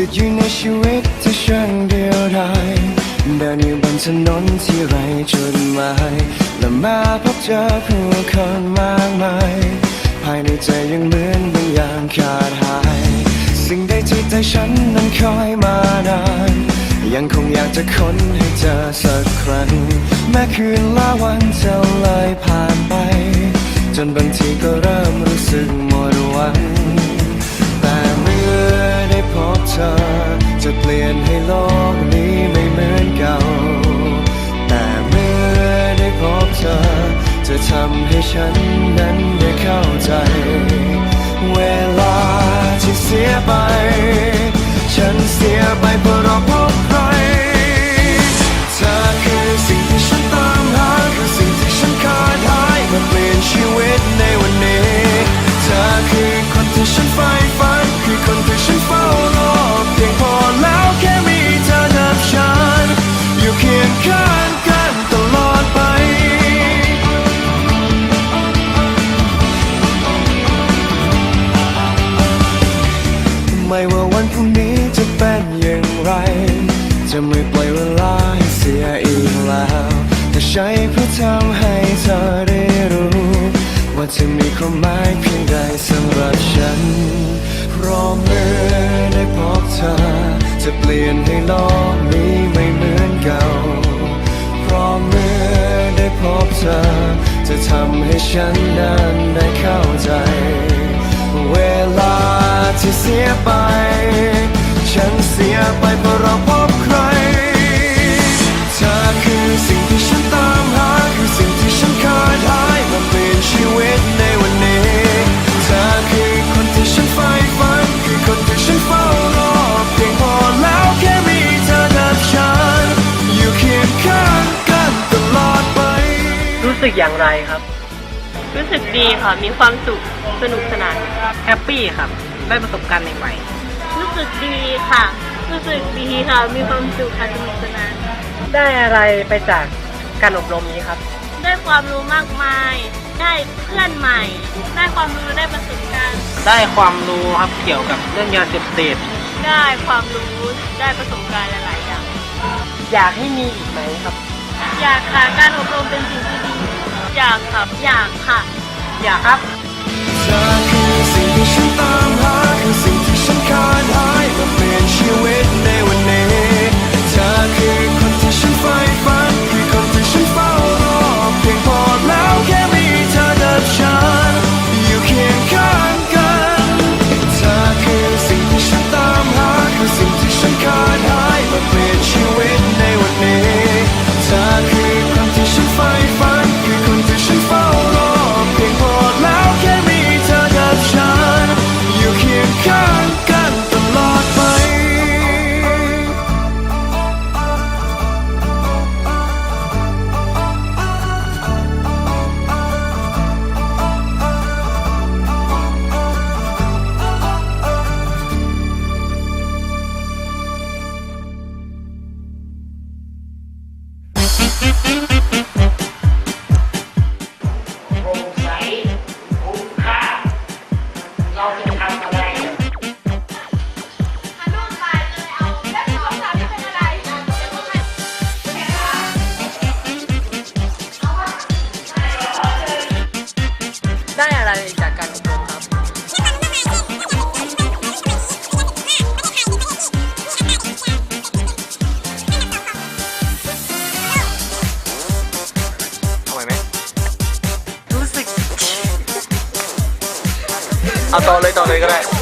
อยู่ในชีวิตที่ช่างเดียวดายเดินอยู่บนถนนที่ไรจุดหมายและมาพบเจอผู้คนมากมาย ภายในใจยังเหมือนบางอย่างขาดหาย สิ่งใดที่ใจฉันนั้นคอยมานาน ยังคงอยากจะค้นให้เจอสักครั้ง แม้คืนละวันจะเลยผ่านไป จนบางทีก็เริ่มรู้สึกหมดหวัง อ จะเปลี่ยนให้โลกนี้ไม่เหมือนเก่า แต่เมื่อได้พบเธอ จะทำให้ฉันนั้นได้เข้าใจ เวลาที่เสียไป ฉันเสียไปเพราะเราพบใคร เธอคือสิ่งที่ฉันตามหาคือสิ่งที่ฉันขาดหายมาเปลี่ยนชีวิตในวันนี้ เธอคือคนที่ฉันใฝ่ฝันคือคนที่ฉันฝ้า อย่างไร จะไม่ปล่อยเวลาให้เสียอีกแล้วแต่ใช้เพื่อทำให้เธอได้รู้ ว่าจะมีความหมายเพียงใดสำหรับฉันเพราะเมื่อได้พบเธอ จะเปลี่ยนให้โลกนี้ไม่เหมือนเก่าเพราะเมื่อได้พบเธอ จะทำให้ฉันนั้นได้เข้าใจ เวลาที่เสียไป ฉันเสียไปเพราะเราพบใคร เธอคือสิ่งที่ฉันตามหา คือสิ่งที่ฉันขาดหายมาเปลี่ยนชีวิตในวันนี้ เธอคือคนที่ฉันใฝ่ฝัน คือคนที่ฉันเฝ้ารอเพียงพอแล้วแค่มีเธอกับฉัน อยู่เคียงข้างกันตลอดไป รู้สึกอย่างไรครับ รู้สึกดีค่ะ มีความสุข สนุกสนาน แฮปปี้ครับ ได้ประสบการณ์ใหม่ รู้สึกดีค่ะ รู้สึกดีค่ะ มีความสุขค่ะสนุกสนานๆได้อะไรไปจากการอบรมนี้ครับ ได้ความรู้มากมาย ได้เพื่อนใหม่ ได้ความรู้ได้ประสบการณ์ ได้ความรู้ครับเกี่ยวกับเรื่องยาเสพติดได้ความรู้ได้ประสบการณ์หลายๆอย่าง อยากให้มีอีกไหมครับ อยากค่ะการอบรมเป็นสิ่งที่ดี อยากครับอยากค่ะ อยากครับ เอาต่อเลยต่อเลยก็ได้